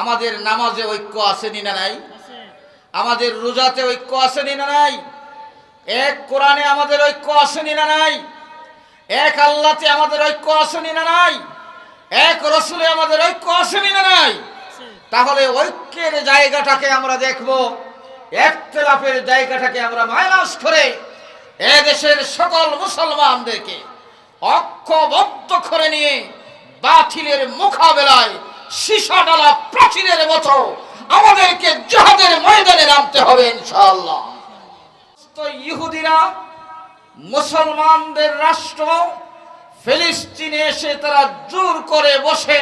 আমাদের নামাজে ঐক্য আসেনি না নাই? আমাদের রোজাতে ঐক্য আসেনি না নাই? এক কোরআনে আমাদের ঐক্য আসেনি না নাই? এক আল্লাহতে আমাদের ঐক্য আসেনি না নাই? এক রসুলে আমাদের ঐক্য আসেনি না নাই? তাহলে ঐক্যের জায়গাটাকে আমরা দেখব। একতলাফের জায়গাটাকে আমরা মাইনাস করে এদেশের সকল মুসলমানদেরকে অক্ষবদ্ধ করে নিয়ে বাতিলের মোকাবেলায় সীসা ডালা মতো আমাদেরকে জাহাদের ময়দানে নামতে হবে, ইনশাআল্লাহ। তো ইহুদিরা, মুসলমানদের রাষ্ট্র, ফিলিস্তিনে এসে তারা জোর করে বসে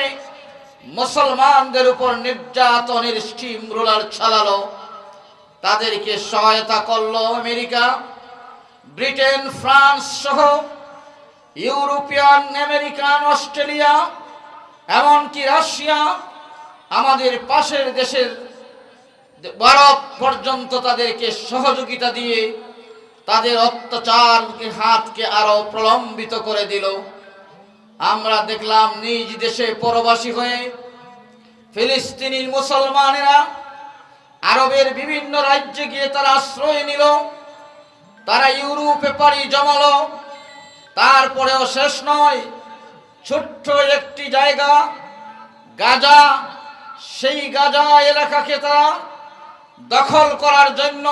মুসলমানদের উপর নির্যাতনের স্টিম রোলার চালালো। তাদেরকে সহায়তা করল আমেরিকা, ব্রিটেন, ফ্রান্স সহ ইউরোপিয়ান, আমেরিকান, অস্ট্রেলিয়া এমনকি রাশিয়া আমাদের পাশের দেশের ভারত পর্যন্ত তাদেরকে সহযোগিতা দিয়ে তাদের অত্যাচার হাতকে আরও প্রলম্বিত করে দিল। আমরা দেখলাম নিজ দেশে পরবাসী হয়ে ফিলিস্তিনি মুসলমানেরা আরবের বিভিন্ন রাজ্যে গিয়ে তারা আশ্রয় নিল। তারা ইউরোপে পাড়ি জমালো। তারপরেও শেষ নয়। ছোট্ট একটি জায়গা, গাজা, সেই গাজা এলাকাকে তারা দখল করার জন্য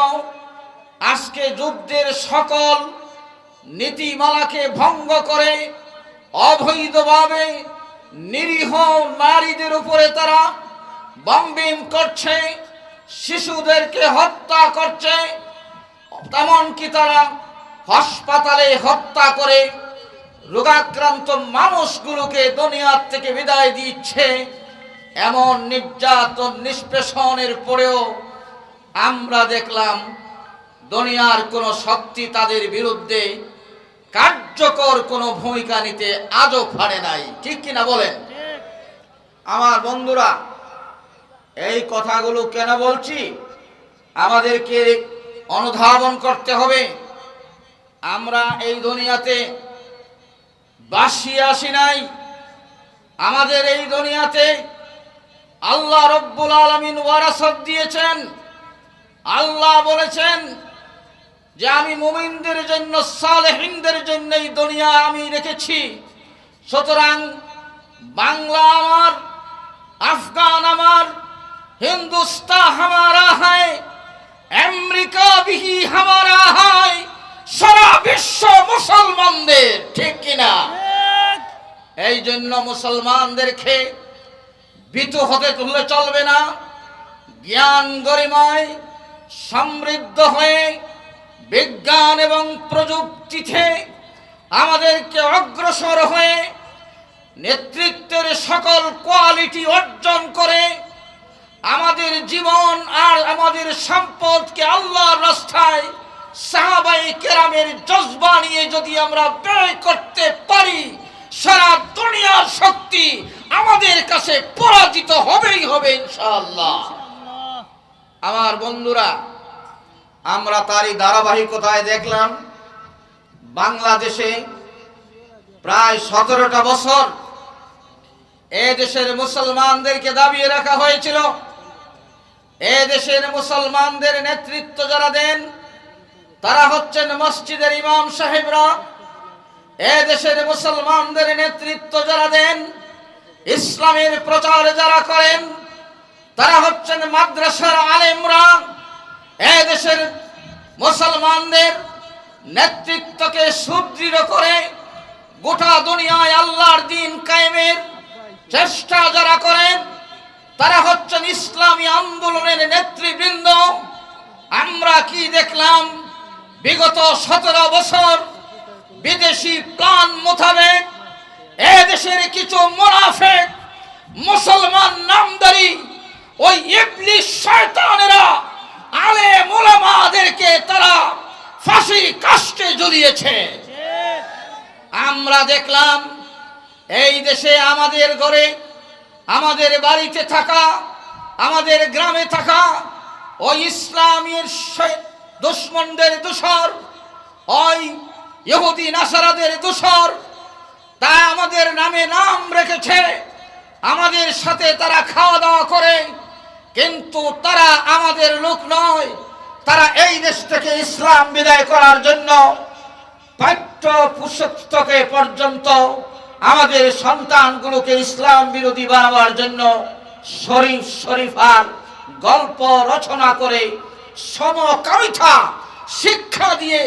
আজকে যুদ্ধের সকল নীতিমালাকে ভঙ্গ করে অবৈধভাবে নিরীহ নারীদের উপরে তারা বম্বিং করছে, শিশুদেরকে হত্যা করছে, তেমনকি তারা হাসপাতালে হত্যা করে রোগাক্রান্ত মানুষগুলোকে দুনিয়ার থেকে বিদায় দিচ্ছে। এমন নির্যাতন নিষ্পেষণের পরেও আমরা দেখলাম দুনিয়ার কোনো শক্তি তাদের বিরুদ্ধে কার্যকর কোনো ভূমিকা নিতে আজও পারে নাই। ঠিক কিনা বলেন? আমার বন্ধুরা, এই কথাগুলো কেন বলছি? আমাদেরকে অনুধাবন করতে হবে। আমরা এই দুনিয়াতে বাসি আসি নাই। আমাদের এই দুনিয়াতে আল্লাহ রব্বুল আলমিন ওয়ারাসত দিয়েছেন। আল্লাহ বলেছেন যে আমি মুমিনদের জন্য, সালেহিনদের জন্য এই দুনিয়া আমি রেখেছি। সুতরাং বাংলা আমার, আফগান আমার, হিন্দুস্তান হামারা হয়, আমেরিকা বিহি হামারা হয় সারা বিশ্ব মুসলমানদের, ঠিক কিনা? এই জন্য মুসলমানদেরকে ভীতু হতে তুললে চলবে না। জ্ঞান গরিমায় সমৃদ্ধ হয়ে বিজ্ঞান এবং প্রযুক্তিতে আমাদেরকে অগ্রসর হয়ে নেতৃত্বের সকল কোয়ালিটি অর্জন করে আমাদের জীবন আর আমাদের সম্পদকে আল্লাহর রাস্তায় সাহাবাই কেরামের জজবা নিয়ে যদি আমরা ব্যয় করতে পারি, সারা দুনিয়ার শক্তি আমাদের কাছে পরাজিত হবেই হবে ইনশাআল্লাহ। আমার বন্ধুরা, আমরা তারই ধারাবাহিকতায় দেখলাম, বাংলাদেশে প্রায় সতেরোটা বছর এ দেশের মুসলমানদেরকে দাবিয়ে রাখা হয়েছিল। এ দেশের মুসলমানদের নেতৃত্ব যারা দেন তারা হচ্ছেন মসজিদের ইমাম সাহেবরা। এ দেশের মুসলমানদের নেতৃত্ব যারা দেন, ইসলামের প্রচার যারা করেন, তারা হচ্ছেন মাদ্রাসার আলেমরা। এ দেশের মুসলমানদের নেতৃত্বকে সুদৃঢ় করে গোটা দুনিয়ায় আল্লাহর দিন কায়েমের চেষ্টা যারা করেন, তারা হচ্ছেন ইসলামী আন্দোলনের নেতৃবৃন্দ। আমরা কি দেখলাম? বিগত সতেরো বছর বিদেশি প্লান মোতাবেক এ দেশের কিছু মুনাফেক মুসলমান নামদারি, ওই ইবলিশ শয়তানেরা আলে মোলামাদেরকে তারা ফাঁসির কাষ্টে ঝুলিয়েছে আমরা দেখলাম এই দেশে আমাদের ঘরে, আমাদের বাড়িতে থাকা, আমাদের গ্রামে থাকা ওই ইসলামের দুশ্মনদের দোষর, ওই ইহুদি নাসারাদের দোষর তা আমাদের নামে নাম রেখেছে। আমাদের সাথে তারা খাওয়া দাওয়া করে, কিন্তু তারা আমাদের লোক নয়। তারা এই দেশ থেকে ইসলাম বিদায় করার জন্য পাঠ্য পর্যন্ত আমাদের সন্তানগুলোকে ইসলাম বিরোধী বানাবার জন্য শরীফ শরীফার গল্প রচনা করে সমকামিতা শিক্ষা দিয়ে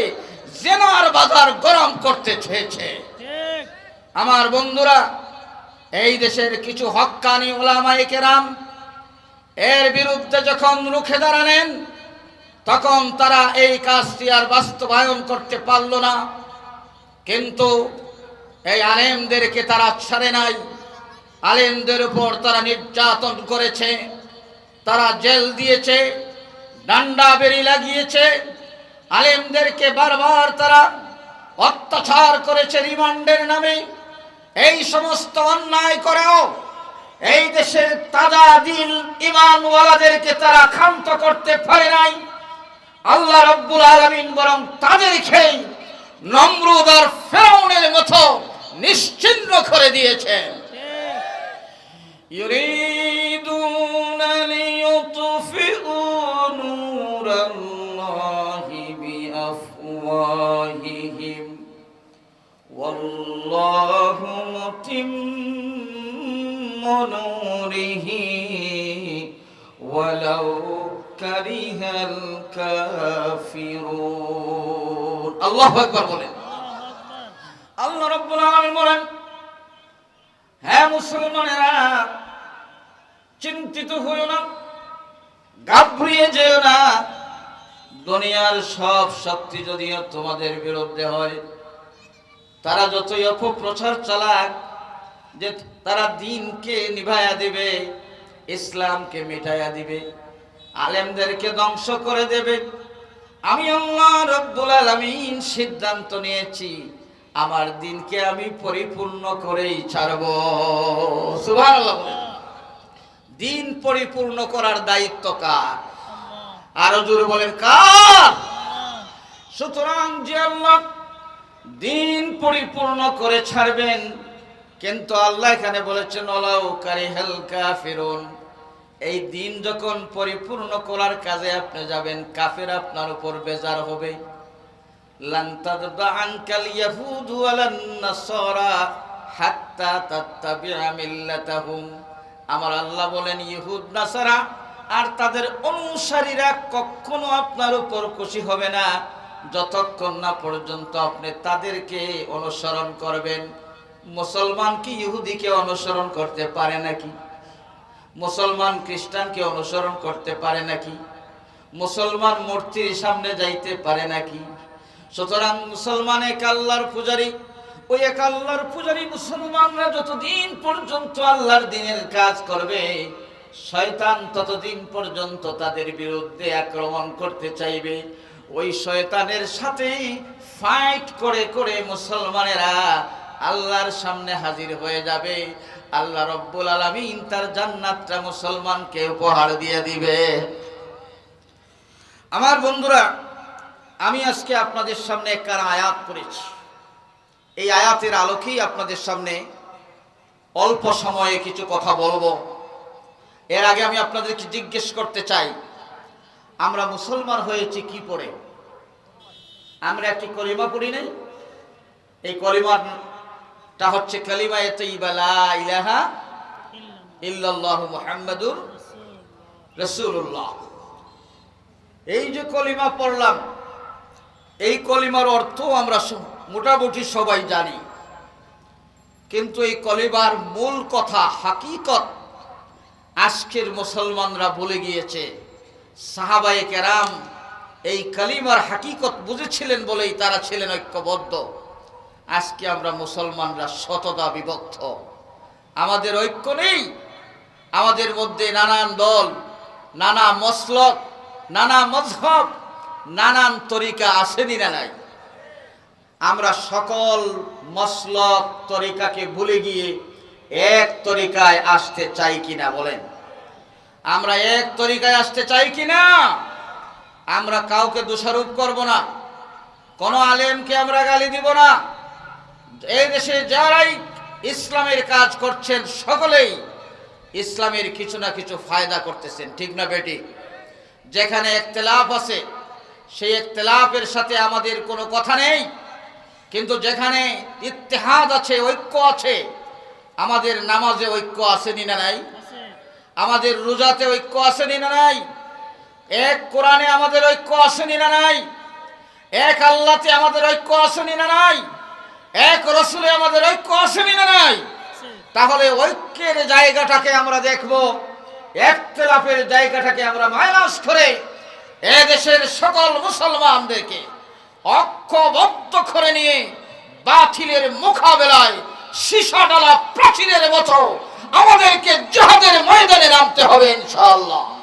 জেনার বাজার গরম করতে চেয়েছে। আমার বন্ধুরা এই দেশের কিছু হক্কানি ওলামায়ে কেরাম এর বিরুদ্ধে যখন রুখে দাঁড়ালেন তখন তারা এই কাজটি আর বাস্তবায়ন করতে পারল না। কিন্তু এই আলেমদেরকে তারা ছাড়ে নাই। আলেমদের উপর তারা নির্যাতন করেছে তারা জেল দিয়েছে। ডান্ডা বেরি লাগিয়েছে। আলেমদেরকে বারবার তারা অত্যাচার করেছে রিমান্ডের নামে। এই সমস্ত অন্যায় করেও এই দেশের তাজা দিল ইমানওয়ালাদেরকে তারা ক্ষান্ত করতে পারে নাই। আল্লাহ রব্বুল আলমিন বরং তাদেরকেই নমরুদ আর ফেরাউনের মতো নিশ্চিন্ন করে দিয়েছেন। ঠিক والله متم نوره ولو كره الكافرون الله أكبر বলেন আল্লাহ রব্বুল আলামিন বলেন হ্যাঁ মুসলমানেরা চিন্তিত হইও না ঘাবড়িয়ে যেও না দুনিয়ার সব শক্তি যদিও তোমাদের বিরুদ্ধে হয় তারা যতই অপপ্রচার চালাক, যে তারা দিনকে নিভায়া দিবে, ইসলামকে মিটাইয়া দিবে, আলেমদেরকে ধ্বংস করে দেবে। আমি আল্লাহ রব্বুল আলামিন সিদ্ধান্ত নিয়েছি, আমার দিনকে আমি পরিপূর্ণ করেই ছাড়ব। দিন পরিপূর্ণ করার দায়িত্ব কার? আরও জোরে বলেন, কার? সুতরাং যে আল্লাহ দিন পরিপূর্ণ করে ছাড়বেন। কিন্তু আল্লাহ এখানে বলেছেন ওলাউ কারিহাল কাফিরুন। এই দিন যখন পরিপূর্ণ করার কাজে আপনি যাবেন, কাফের আপনার উপর বেজার হবে। আমার আল্লাহ বলেন, ইহুদ, নাসারা আর তাদের অনুসারীরা কখনো আপনার উপর খুশি হবে না। যতক্ষণ না পর্যন্ত আপনি তাদেরকে অনুসরণ করবেন, মুসলমান কি ইহুদিকে অনুসরণ করতে পারে নাকি? মুসলমান খ্রিস্টানকে অনুসরণ করতে পারে নাকি? মুসলমান মূর্তির সামনে যাইতে পারে নাকি? সুতরাং মুসলমান এক আল্লাহর পূজারী, ওই এক আল্লাহর পূজারী মুসলমানরা যতদিন পর্যন্ত আল্লাহর দিনের কাজ করবে, শয়তান ততদিন পর্যন্ত তাদের বিরুদ্ধে আক্রমণ করতে চাইবে। ওই শয়তানের সাথেই ফাইট করে করে মুসলমানেরা আল্লাহর সামনে হাজির হয়ে যাবে। আল্লাহ রব্বুল আলামিন তার জান্নাতটা মুসলমানকে উপহার দিয়ে দিবে। আমার বন্ধুরা, আমি আজকে আপনাদের সামনে একটা আয়াত করেছি এই আয়াতের আলোকেই আপনাদের সামনে অল্প সময়ে কিছু কথা বলব। এর আগে আমি আপনাদেরকে জিজ্ঞেস করতে চাই আমরা মুসলমান হয়েছি কি পড়ে আমরা একটি কলিমা পড়ি নাই? এই কলিমাটা হচ্ছে কালিমা এত ইবালা ইলাহা ইল্লাল্লাহু মুহাম্মাদুর রাসূলুল্লাহ। এই যে কলিমা পড়লাম, এই কলিমার অর্থ আমরা মোটামুটি সবাই জানি। কিন্তু এই কলিমার মূল কথা, হাকিকত আজকের মুসলমানরা বলে গিয়েছে। সাহাবায়ে কেরাম এই কালিমার হাকিকত বুঝেছিলেন বলেই তারা ছিলেন ঐক্যবদ্ধ। আজকে আমরা মুসলমানরা শতদা বিভক্ত। আমাদের ঐক্য নেই। আমাদের মধ্যে নানান দল, নানা মসলক, নানা মজহব নানান তরিকা আসেনি না নাই। আমরা সকল মসলক তরিকাকে ভুলে গিয়ে এক তরিকায় আসতে চাই কিনা বলেন। আমরা এক তরিকায় আসতে চাই কি না আমরা কাউকে দোষারোপ করব না। কোনো আলেমকে আমরা গালি দিব না। এই দেশে যারাই ইসলামের কাজ করছেন সকলেই ইসলামের কিছু না কিছু ফায়দা করতেছেন, ঠিক না বেটি? যেখানে একতলাফ আছে, সেই একতলাফের সাথে আমাদের কোনো কথা নেই। কিন্তু যেখানে ইত্তেহাদ আছে, ঐক্য আছে, আমাদের নামাজে ঐক্য আসেনি না নাই? আমাদের রোজাতে ঐক্য আসেনি না নাই? এক কোরআনে আমাদের ঐক্য আসেনি না নাই? এক আল্লাহতে আমাদের ঐক্য আসেনি না নাই? এক রসুলে আমাদের ঐক্য আসেনি না নাই? তাহলে ঐক্যের জায়গাটাকে আমরা দেখব, একতলাফের জায়গাটাকে আমরা মাইনাস করে এদেশের সকল মুসলমানদেরকে অক্ষবদ্ধ করে নিয়ে বাতিলের মোকাবেলায় সীসা ডালা মতো আমাদেরকে জাহাজের ময়দানে নামতে হবে ইনশাআল্লাহ।